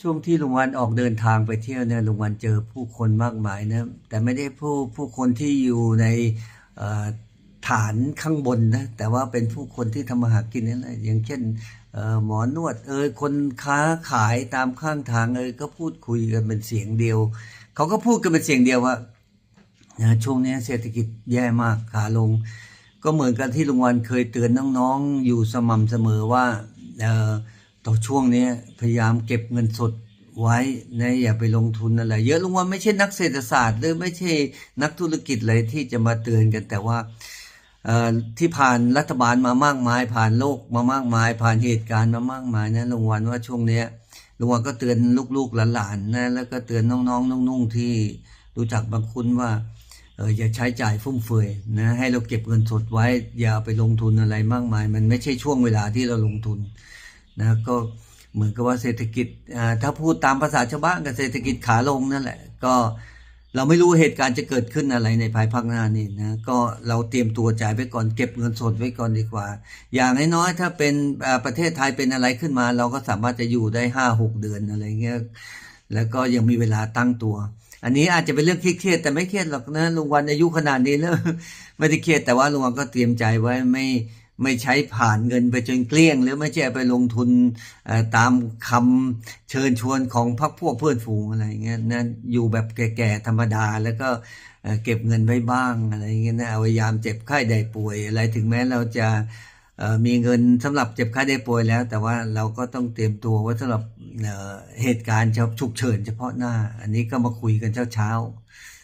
ช่วงที่ลุงวันออกเดินทางไปเที่ยวเนี่ยลุงวันเจอผู้คนมากมายนะแต่ไม่ได้ผู้ผู้คนที่อยู่ในฐานข้างบนนะแต่ว่าเป็นผู้คนที่ทำมาหากินนั่นแหละอย่างเช่นเอ่อหมอนวดเอยคนค้าขายตามข้างทางเอยก็พูดคุยกันเป็นเสียงเดียว เขาก็พูดกันเป็นเสียงเดียวว่าช่วงนี้เศรษฐกิจแย่มากขาลง ก็เหมือนกันที่ลุงวันเคยเตือนน้องๆอยู่สม่ำเสมอว่าเออ ต่อช่วงนี้พยายามเก็บเงินสดไว้นะอย่าไปลงทุนอะไรเยอะลุงวันไม่ใช่นักเศรษฐศาสตร์หรือไม่ใช่นักธุรกิจเลยที่จะมาเตือนกัน แต่ว่าที่ผ่านรัฐบาลมามากมาย ผ่านโลกมามากมาย ผ่านเหตุการณ์มามากมายนะลุงวันว่าช่วงเนี้ยลุงวันก็เตือนลูกๆหลานๆนะแล้วก็เตือนน้องๆนุ่งๆที่รู้จักบางคุณว่าเอออย่าใช้จ่ายฟุ่มเฟือยนะให้เราเก็บเงินสดไว้ อย่าไปลงทุนอะไรมากมาย มันไม่ใช่ช่วงเวลาที่เราลงทุน นะก็เหมือนกับว่าเศรษฐกิจถ้าพูดตามภาษาชาวบ้านกับเศรษฐกิจขาลงนั่นแหละ ก็เราไม่รู้เหตุการณ์จะเกิดขึ้นอะไรในภายภาคหน้านี่นะก็เราเตรียมตัวจ่ายไว้ก่อนเก็บเงินสดไว้ก่อนดีกว่า อย่างน้อยๆถ้าเป็นประเทศไทยเป็นอะไรขึ้นมา เราก็สามารถจะอยู่ได้ห้าหกเดือนอะไรเงี้ยแล้วก็ยังมีเวลาตั้งตัว อันนี้อาจจะเป็นเรื่องเครียดแต่ไม่เครียดหรอกนะลุงวันอายุขนาดนี้แล้วไม่ได้เครียดแต่ว่าลุงวันก็เตรียมใจไว้ไม่ ไม่ใช้ผ่านเงินไปจนเกลี้ยง หรือไม่ใช่ไปลงทุนตามคำเชิญชวนของพรรคพวกเพื่อนฝูงอะไรเงี้ยนะอยู่แบบแก่ๆธรรมดาแล้วก็เก็บเงินไว้บ้างอะไรเงี้ยนะพยายามเจ็บไข้ได้ป่วยอะไรถึงแม้เราจะมีเงินสำหรับเจ็บไข้ได้ป่วยแล้ว แต่ว่าเราก็ต้องเตรียมตัวไว้สำหรับเอ่อเหตุการณ์ฉุกเฉินเฉพาะหน้า อันนี้ก็มาคุยกันเช้าๆ